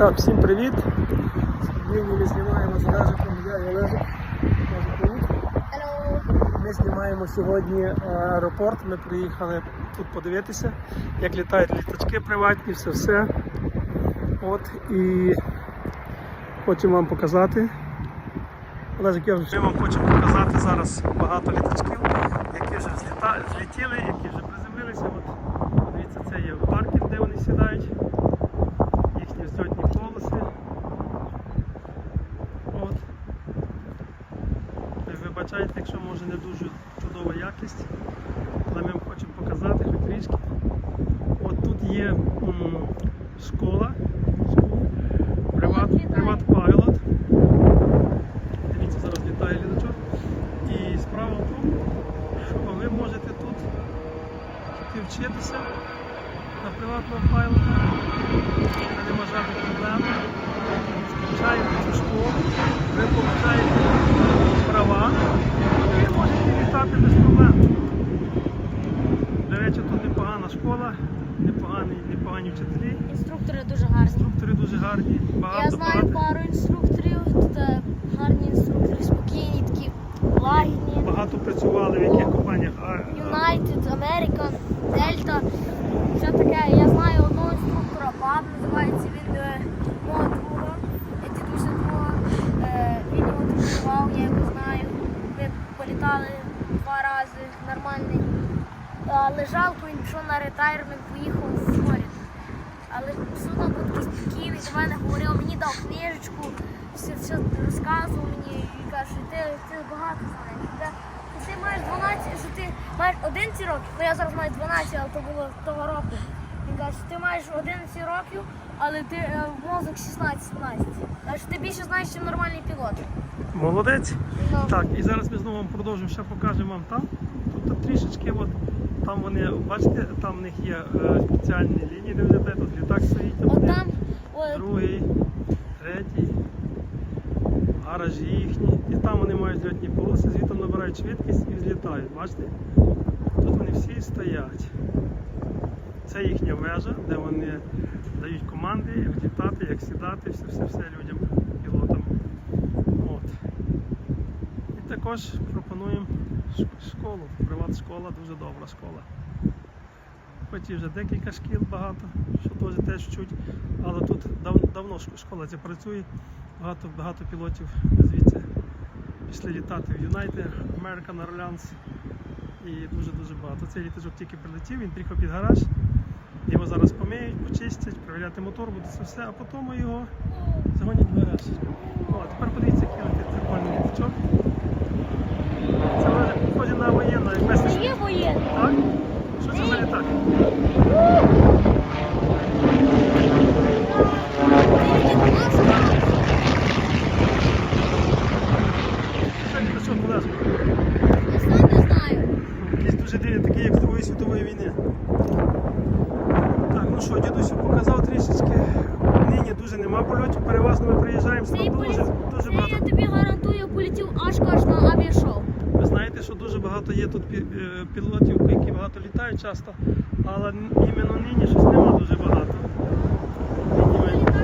Так, всім привіт. Сьогодні ми знімаємо з Олежиком, я і Олежик. Ми знімаємо сьогодні е, аеропорт. Ми приїхали тут подивитися, як літають літачки приватні, все все. От і хочемо вам показати. Олежик, я вже вам хочу показати зараз багато літачків, які вже зліта... злетіли, які вже приземлилися. От, подивіться, це є паркінг, де вони сідають їхні взльотні полоси. От. Ви вибачайте, якщо може не дуже чудова якість, але ми вам хочемо показати хоч трішки. От тут є м, школа, приват, приват pilot. Дивіться, зараз літає літачок. І справа в тому, що ви можете тут вчитися на приватного пайлота. Це нема жодних проблем. Скачаєте цю школу, ви получаєте права, і ви можете літати без проблем. До речі, тут непогана школа, непогані, непогані вчителі, Інструктори дуже гарні. інструктори дуже гарні, багато Я знаю багато, пару інструкторів, тут е, гарні інструктори, спокійні, такі лагідні. багато працювали в яких компаніях. А, United, American, Delta. Все таке. Я знаю одного інструктора, Баб називається він е, мого друга, е, дідуся друга. Е, Він його тренував, я його знаю. Ми політали. Але жалко, він пішов на ретайрмент, поїхав в Флориду. Але все одно був такий спокійний, до мене говорив, мені дав книжечку, все, все розказував мені і каже, що ти, ти багато знаєш. Ти, ти маєш 12, що ти маєш 11 років, ну я зараз маю 12, але то було того року. Він каже, що ти маєш 11 років, але ти е, мозок 16-17. Каже, ти більше знаєш, ніж нормальний пілот. Молодець. Ну, Так, і зараз ми знову вам продовжимо, ще покажемо вам там. Тут трішечки, от, там вони, бачите, там в них є е, спеціальні лінії, де взяти, тут літак стоїть, один, там, другий, третій, гаражі їхні. І там вони мають зльотні полоси, звідти набирають швидкість і злітають. Бачите? Тут вони всі стоять. Це їхня вежа, де вони дають команди, як літати, як сідати, все-все-все людям, пілотам. От. І також пропонуємо школу, приват-школа, дуже добра школа. Хоч і вже декілька шкіл багато, що теж теж вчуть, але тут дав, давно школа ця працює, багато, багато пілотів звідси пішли літати в United American Airlines і дуже-дуже багато. Цей літачок тільки прилетів, він приїхав під гараж, його зараз помиють, почистять, перевіряти мотор, буде це все, а потім його загонять в гараж. А тепер подивіться, який летить прикольний літачок. Це вже похоже на воєнну, як це меседж. Є. Так? Що це за літак? Я сам не знаю. Якийсь дуже дивний, такий, як з Другої світової війни. Так, ну що, дідусю показав трішечки. Нині дуже нема польотів, переважно ми приїжджаємо, Цей дуже, політ, дуже це я багато. тобі гарантую, полетів аж аж на авіашоу. Ви знаєте, що дуже багато є тут е, пілотів, які багато літають часто, але іменно нині щось нема дуже багато. Нині ми-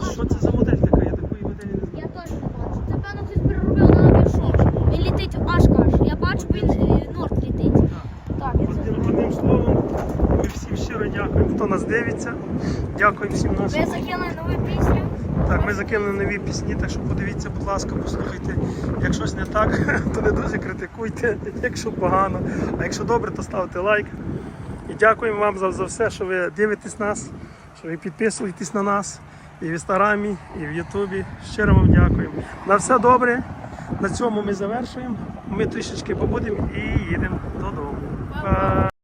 Але що це за модель така? Я такої моделі не знаю. Я теж не бачу. Це певно хтось переробив на авіашоу. Він летить аж аж. Я бачу, бо він е, норд летить. Так, я це Одним, одним словом, ми всім щиро дякуємо, хто нас дивиться. Дякуємо всім нашим. Ви закинули нову пісню. Так, ми закинули нові пісні, так що подивіться, будь ласка, послухайте. Як щось не так, то не дуже критикуйте, якщо погано. А якщо добре, то ставте лайк. І дякуємо вам за, за все, що ви дивитесь нас, що ви підписуєтесь на нас і в інстаграмі, і в Ютубі. Щиро вам дякуємо. На все добре. На цьому ми завершуємо. Ми трішечки побудемо і їдемо додому. Па!